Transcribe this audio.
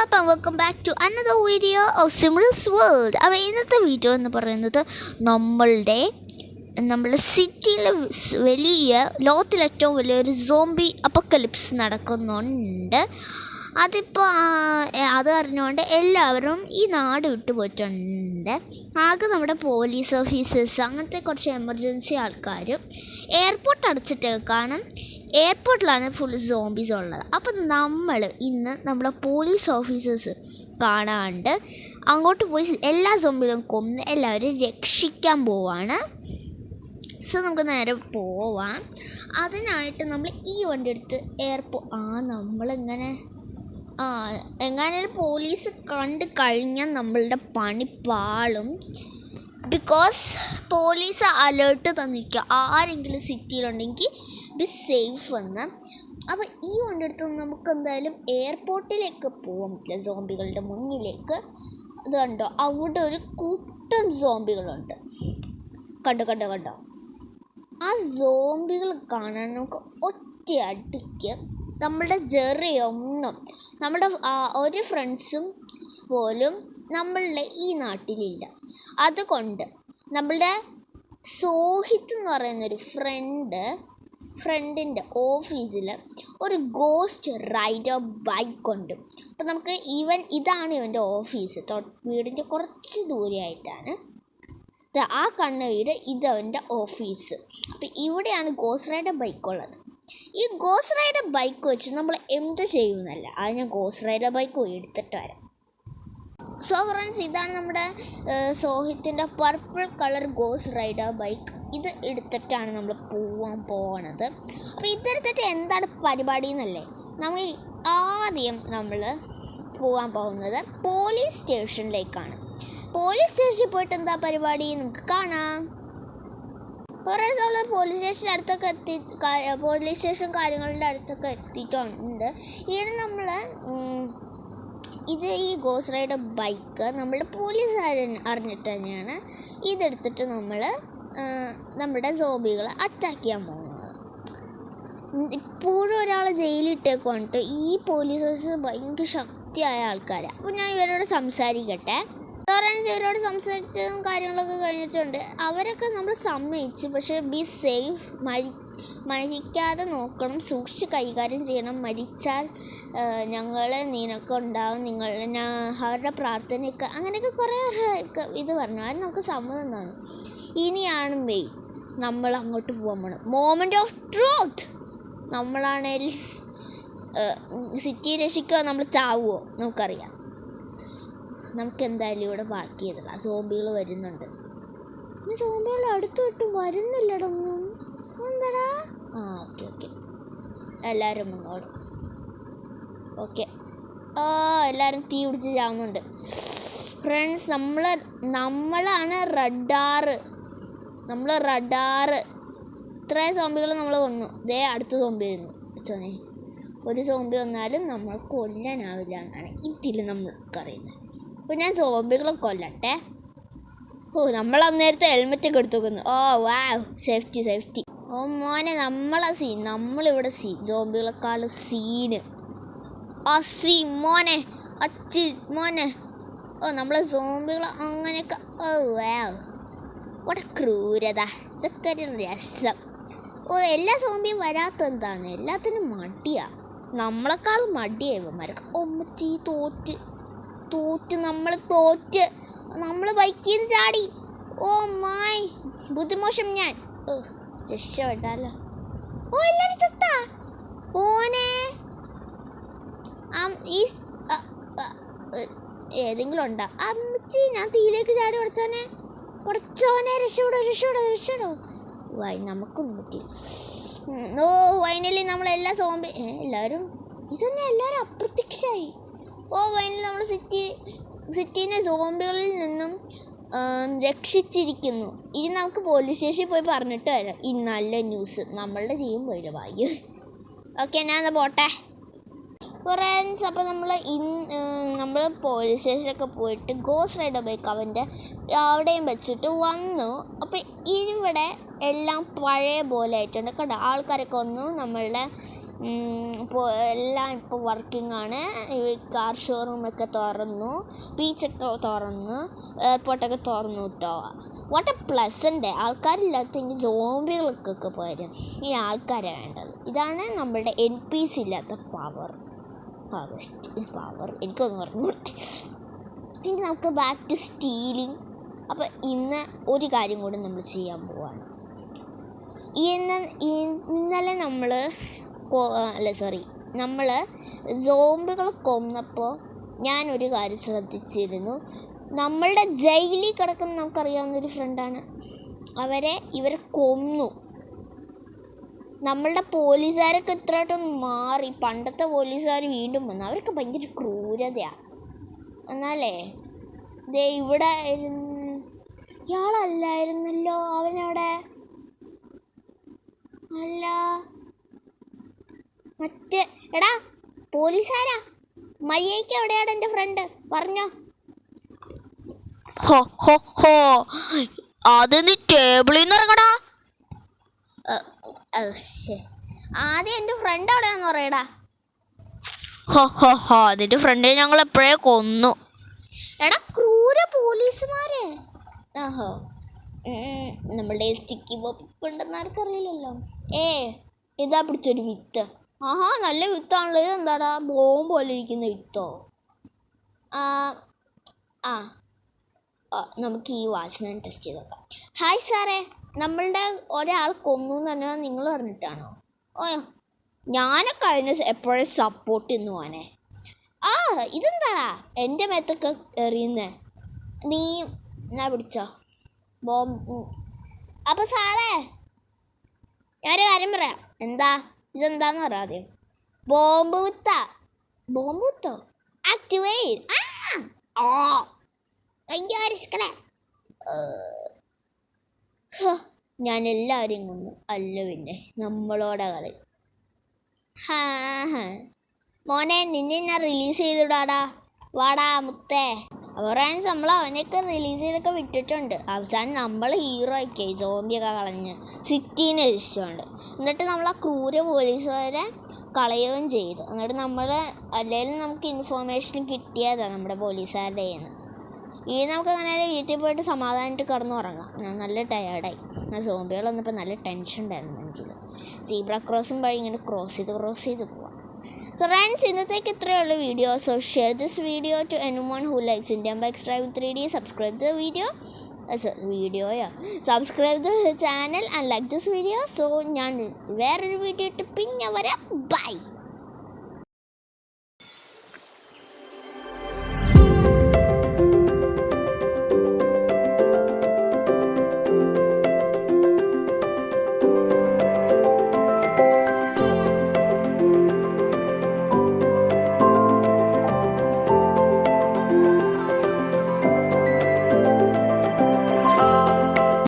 Up and welcome back to another video of സിമ്രസ് world അപ്പോൾ ഇന്നത്തെ video എന്ന് പറയുന്നത് നമ്മളുടെ നമ്മുടെ സിറ്റിയിലെ വലിയ ലോകത്തിലെ ഏറ്റവും വലിയൊരു സോംബി അപ്പക്കലിപ്സ് നടക്കുന്നുണ്ട്. അതിപ്പോൾ അത് അറിഞ്ഞുകൊണ്ട് എല്ലാവരും ഈ നാട് വിട്ടു പോയിട്ടുണ്ട്. ആകെ നമ്മുടെ പോലീസ് ഓഫീസേഴ്സ് അങ്ങനത്തെ കുറച്ച് എമർജൻസി ആൾക്കാരും എയർപോർട്ട് അടച്ചിട്ടേക്കാണ്. എയർപോർട്ടിലാണ് ഫുൾ സോംബീസ് ഉള്ളത്. അപ്പം നമ്മൾ ഇന്ന് നമ്മളെ പോലീസ് ഓഫീസേഴ്സ് കാണാണ്ട് അങ്ങോട്ട് പോയി എല്ലാ സോംബികളും കൊന്ന് എല്ലാവരും രക്ഷിക്കാൻ പോവാണ്. സോ നമുക്ക് നേരെ പോവാം. അതിനായിട്ട് നമ്മൾ ഈ വണ്ടി എടുത്ത് എയർപോ ആ നമ്മളിങ്ങനെ? ആ എങ്ങനെയാലും പോലീസ് കണ്ട് കഴിഞ്ഞാൽ നമ്മളുടെ പണി പാളും. ബിക്കോസ് പോലീസ് അലേർട്ട് തന്നിരിക്കുക. ആരെങ്കിലും സിറ്റിയിലുണ്ടെങ്കിൽ ബി സേഫ് എന്ന് അപ്പോൾ ഈ വണ്ടിയെടുത്ത് നമുക്ക് എന്തായാലും എയർപോർട്ടിലേക്ക് പോകാൻ പറ്റില്ല. സോംബികളുടെ മുന്നിലേക്ക്. അത് കണ്ടോ? അവിടെ ഒരു കൂട്ടം സോംബികളുണ്ട് കണ്ടോ കണ്ടോ കണ്ടോ? ആ സോംബികൾ കാണാൻ നമുക്ക് ഒറ്റയടിക്ക് നമ്മളുടെ ജെറി ഒന്നും നമ്മുടെ ഒരു ഫ്രണ്ട്സും പോലും നമ്മളുടെ ഈ നാട്ടിലില്ല. അതുകൊണ്ട് നമ്മളുടെ സോഹിത്ത് എന്ന് പറയുന്നൊരു ഫ്രണ്ട് ഫ്രണ്ടിന്റെ ഓഫീസിൽ ഒരു ഗോസ്റ്റ് റൈഡർ ബൈക്ക് ഉണ്ട്. അപ്പം നമുക്ക് ഇവൻ ഇതാണ് ഇവന്റെ ഓഫീസ്. വീടിന്റെ കുറച്ച് ദൂരെയായിട്ടാണ്. ആ കണ്ണ വീട് ഇതവന്റെ ഓഫീസ്. അപ്പം ഇവിടെയാണ് ഗോസ് റൈഡർ ബൈക്ക് ഉള്ളത്. ഈ ഗോസ് റൈഡർ ബൈക്ക് വെച്ച് നമ്മൾ എന്ത് ചെയ്യുന്നല്ല അത് ഞാൻ ഗോസ് റൈഡർ ബൈക്ക് എടുത്തിട്ട് വരാം. സോ ഫ്രണ്ട്സ് ഇതാണ് നമ്മുടെ സോഹിത്തിന്റെ പർപ്പിൾ കളർ ഗോസ് റൈഡർ ബൈക്ക് ഇത് എടുത്തിട്ടാണ് നമ്മൾ പോവാൻ പോകണത് അപ്പോൾ ഇതെടുത്തിട്ട് എന്താണ് പരിപാടി എന്നല്ലേ നമ്മൾ ആദ്യം നമ്മൾ പോകാൻ പോകുന്നത് പോലീസ് സ്റ്റേഷനിലേക്കാണ് പോലീസ് സ്റ്റേഷനിൽ പോയിട്ട് എന്താ പരിപാടി? നമുക്ക് കാണാം. കുറേ നമ്മൾ പോലീസ് സ്റ്റേഷന്റെ അടുത്തൊക്കെ എത്തി പോലീസ് സ്റ്റേഷൻ കാര്യങ്ങളുടെ അടുത്തൊക്കെ എത്തിയിട്ടുണ്ട്. ഇവിടെ നമ്മൾ ഇത് ഈ ഗോസ് റൈഡർ ബൈക്ക് നമ്മൾ പോലീസ് അറിഞ്ഞിട്ട് തന്നെയാണ് ഇതെടുത്തിട്ട് നമ്മൾ നമ്മുടെ സോബികളെ അറ്റാക്ക് ചെയ്യാൻ പോകുന്നത്. ഇപ്പോഴും ഒരാൾ ജയിലിട്ടേക്കാണ് കേട്ടോ ഈ പോലീസേഴ്സ് ഭയങ്കര ശക്തിയായ ആൾക്കാരാണ് അപ്പോൾ ഞാൻ ഇവരോട് സംസാരിക്കട്ടെ. പറയുന്നത് ഇവരോട് സംസാരിച്ചതും കാര്യങ്ങളൊക്കെ കഴിഞ്ഞിട്ടുണ്ട്. അവരൊക്കെ നമ്മൾ സമ്മതിച്ചു പക്ഷേ ബി സേഫ് മരി മരിക്കാതെ നോക്കണം. സൂക്ഷിച്ച് കൈകാര്യം ചെയ്യണം. മരിച്ചാൽ ഞങ്ങൾ നിനക്കുണ്ടാവും നിങ്ങൾ അവരുടെ പ്രാർത്ഥനയൊക്കെ അങ്ങനെയൊക്കെ കുറേ ഇത് പറഞ്ഞു. അത് നമുക്ക് സമ്മതം തന്നു. ഇനിയാണ് മെയ് നമ്മൾ അങ്ങോട്ട് പോകാൻ പോകണം മോമെന്റ് ഓഫ് ട്രൂത്ത് നമ്മളാണേൽ സിറ്റി രക്ഷിക്കുക നമ്മൾ ചാവുമോ നമുക്കറിയാം. നമുക്ക് എന്തായാലും ഇവിടെ ബാക്കി ചെയ്തില്ല സോംബികൾ വരുന്നുണ്ട്. സോംബികൾ അടുത്തോട്ടും വരുന്നില്ലടൊന്നും എന്താടാ ആ ഓക്കെ ഓക്കെ. എല്ലാവരും മുന്നോട്ട്. ഓക്കെ. ഓ എല്ലാവരും തീ പിടിച്ച് ചാവുന്നുണ്ട്. ഫ്രണ്ട്സ് നമ്മൾ നമ്മളാണ് റഡാറ് നമ്മൾ റഡാറ് ഇത്രയും സോംബികൾ നമ്മൾ കൊന്നു. ദേ അടുത്ത സോംബി വരുന്നു. ഒരു സോംബി വന്നാലും നമ്മൾ കൊല്ലാനാവില്ല എന്നാണ് ഇതിൽ നമ്മൾക്കറിയുന്നത് അപ്പോൾ ഞാൻ സോംബികളെ കൊല്ലട്ടെ. ഓ നമ്മൾ അന്നേരത്തെ ഹെൽമെറ്റ് ഒക്കെ എടുത്തു വെക്കുന്നു. ഓ വാ സേഫ്റ്റി സേഫ്റ്റി ഓ മോനെ നമ്മളെ സീൻ നമ്മളിവിടെ സീൻ സോംബികളെക്കാളും സീന്. ആ സീ മോനെ അച്ചി മോനെ. ഓ നമ്മളെ സോംബികൾ അങ്ങനെയൊക്കെ ഓ വേ ഇവിടെ ക്രൂരത. ഇതൊക്കെ ഒരു രസം. ഓ എല്ലാ സോംബിയും വരാത്തെന്താണ് എല്ലാത്തിനും മടിയാ. നമ്മളെക്കാളും മടിയാ ഇവന്മാരൊക്കെ. ഒമ്മച്ചി തോറ്റ്. തോറ്റ് നമ്മൾ തോറ്റ്. നമ്മൾ ബൈക്കിൽ നിന്ന് ചാടി. ഓ മായി ബുദ്ധിമോശം ഞാൻ. ഓ. രക്ഷപ്പെട്ടാലോ? ഓ എല്ലാരും ചത്താ? ഓനെ ഈ ഏതെങ്കിലും ഉണ്ടാ? അമ്മച്ചി ഞാൻ തീയിലേക്ക് ചാടി ഉടച്ചോനെ. ഉടച്ചോനെ രക്ഷപ്പെടോ രക്ഷപ്പെടോ രക്ഷപ്പെടോ. വൈ നമുക്കൊന്നും പറ്റി ഓ ഫൈനലി നമ്മളെല്ലാ സോംബി എല്ലാവരും? ഇതന്നെ എല്ലാവരും അപ്രത്യക്ഷമായി ഓ വൈനലി നമ്മൾ സിറ്റി സിറ്റീനെ സോംബികളിൽ നിന്നും രക്ഷിച്ചിരിക്കുന്നു. ഇനി നമുക്ക് പോലീസ് സ്റ്റേഷനിൽ പോയി പറഞ്ഞിട്ട് വരാം. ഈ നല്ല ന്യൂസ് നമ്മളുടെ ജീവൻ പോയില്ല ഭാഗ്യം. ഓക്കെ ഞാൻ എന്നാൽ പോട്ടെ. ഫ്രണ്ട്സ് അപ്പോൾ നമ്മൾ ഇന്ന് നമ്മൾ പോലീസ് സ്റ്റേഷനിലൊക്കെ പോയിട്ട് ഗോസ് റൈഡർ ബൈക്ക് അവന്റെ അവിടെയും വെച്ചിട്ട് വന്നു. അപ്പോൾ ഇവിടെ എല്ലാം പഴയ പോലെ ആയിട്ടുണ്ട്. കണ്ടോ? ആൾക്കാരൊക്കെ വന്നു. നമ്മളുടെ ഇപ്പോൾ എല്ലാം ഇപ്പോൾ വർക്കിംഗ് ആണ്. കാർ ഷോറൂമൊക്കെ തുറന്നു. ബീച്ചൊക്കെ തുറന്നു. എയർപോർട്ടൊക്കെ തുറന്നു കേട്ടോ വാട്ട് എ പ്ലസന്റ് ആൾക്കാരില്ലാത്തെങ്കിൽ സോംബികൾക്കൊക്കെ പോരും ഈ ആൾക്കാരെ വേണ്ടത്. ഇതാണ് നമ്മുടെ എൻ പി സി ഇല്ലാത്ത പവർ പവർ പവർ എനിക്കൊന്നും പറഞ്ഞു ഇനി നമുക്ക് ബാക്ക് ടു സ്റ്റീലിംഗ് അപ്പോൾ ഇന്ന് ഒരു കാര്യം കൂടി നമ്മൾ ചെയ്യാൻ പോവാണ്. ഇന്ന് ഇന്നലെ നമ്മൾ അല്ല സോറി നമ്മൾ സോംബികൾ കൊന്നപ്പോൾ ഞാനൊരു കാര്യം ശ്രദ്ധിച്ചിരുന്നു. നമ്മളുടെ ജയിലിൽ കിടക്കുന്ന നമുക്കറിയാവുന്ന ഒരു ഫ്രണ്ടാണ് അവരെ ഇവർ കൊന്നു. നമ്മളുടെ പോലീസുകാരൊക്കെ ഇത്രയായിട്ടും മാറി. പണ്ടത്തെ പോലീസുകാർ വീണ്ടും വന്നു. അവരൊക്കെ ഭയങ്കര ക്രൂരതയാണ് എന്നാലേ ദേ ഇവിടെ ഇരുന്ന് ഇയാളല്ലായിരുന്നല്ലോ അവനവിടെ. അല്ല. മറ്റേ എടാ പോലീസാരാ. മയ്യയ്ക്ക് എവിടെയാണ് എന്റെ ഫ്രണ്ട് പറഞ്ഞോ. ഹോ ഹോ ഹോ. അത് നീ ടേബിളിൽ നിന്ന് ഇറങ്ങടാ. ആദ്യം എന്റെ ഫ്രണ്ട് എവിടെയാന്ന് പറയടാ. ഹോ ഹോ ഹോ. അതിന്റെ ഫ്രണ്ടിനെ ഞങ്ങൾ എപ്പോഴേ കൊന്നു. എടാ ക്രൂര പോലീസുമാരെ. ആഹോ. നമ്മളുടെ സ്റ്റിക്കി ബോപ്പ് ഉണ്ടെന്ന് ആർക്കറിയില്ലല്ലോ. ഏ ഇതാ പിടിച്ചൊരു വിത്ത്. ആഹാ നല്ല വിത്താണല്ലോ. ഇത് എന്താടാ? ബോംബ് പോലെ ഇരിക്കുന്ന വിത്തോ? ആ ആ. ആ, നമുക്ക് ഈ വാച്ച്മാൻ ടെസ്റ്റ് ചെയ്ത് നോക്കാം. ഹായ് സാറേ. നമ്മളുടെ ഒരാൾ കൊന്നു എന്ന് പറഞ്ഞാൽ നിങ്ങൾ പറഞ്ഞിട്ടാണോ? ഓ ഞാനൊക്കെ അതിന് എപ്പോഴും സപ്പോർട്ട് ചെയ്യുന്നു പോവാനേ ആ ഇതെന്താടാ? എന്റെ മേത്തൊക്കെ എറിയുന്നേ. നീ എന്നാ പിടിച്ചോ? ബോംബ്. അപ്പോൾ സാറേ ഞാനൊരു കാര്യം പറയാം. എന്താ? ഇതെന്താന്ന് പറയാം ആദ്യം ബോംബ് വിത്ത ബോംബ് വിത്തോ ആക്ടിവേറ്റ് ആ. ഓ അയ്യോ ഞാൻ എല്ലാവരെയും കൊന്നു. അല്ല പിന്നെ നമ്മളോടെ കളി. ഹാ മോനെ നിന്നെ ഞാൻ റിലീസ് ചെയ്തിടാടാ. വാടാ മുത്തേ. അവരാണ് നമ്മൾ അവനെയൊക്കെ റിലീസ് ചെയ്തൊക്കെ വിട്ടിട്ടുണ്ട്. അവസാനം നമ്മൾ ഹീറോ ഒക്കെ ജോംബിയൊക്കെ കളഞ്ഞ്. സിറ്റീനെ രക്ഷിച്ചുകൊണ്ട് എന്നിട്ട് നമ്മൾ ആ ക്രൂര പോലീസുകാരെ കളയുകയും ചെയ്തു. എന്നിട്ട് നമ്മൾ അല്ലെങ്കിൽ നമുക്ക് ഇൻഫോർമേഷൻ കിട്ടിയതാണ് നമ്മുടെ പോലീസുകാരുടെ കയ്യിൽ നിന്ന് ഈ നമുക്ക് അങ്ങനെ വീട്ടിൽ പോയിട്ട് സമാധാനമായിട്ട് കിടന്നുറങ്ങാം. ഞാൻ നല്ല ടയേർഡായി ആ സോംബികൾ വന്നപ്പോൾ നല്ല ടെൻഷൻ ഉണ്ടായിരുന്നു നെഞ്ചിൽ സീബ്ര ക്രോസും വഴി ഇങ്ങനെ ക്രോസ് ചെയ്ത് ക്രോസ് ചെയ്ത് പോവാം. സോ ഫ്രണ്ട്സ് ഇന്നത്തേക്ക് ഇത്രയേ ഉള്ളൂ video so share this video to anyone who likes Indian bikes drive three D subscribe the video വീഡിയോയോ subscribe the channel and like this video so ഞാൻ വേറൊരു വീഡിയോ ഇട്ട് പിന്നെ വരാം. ബൈ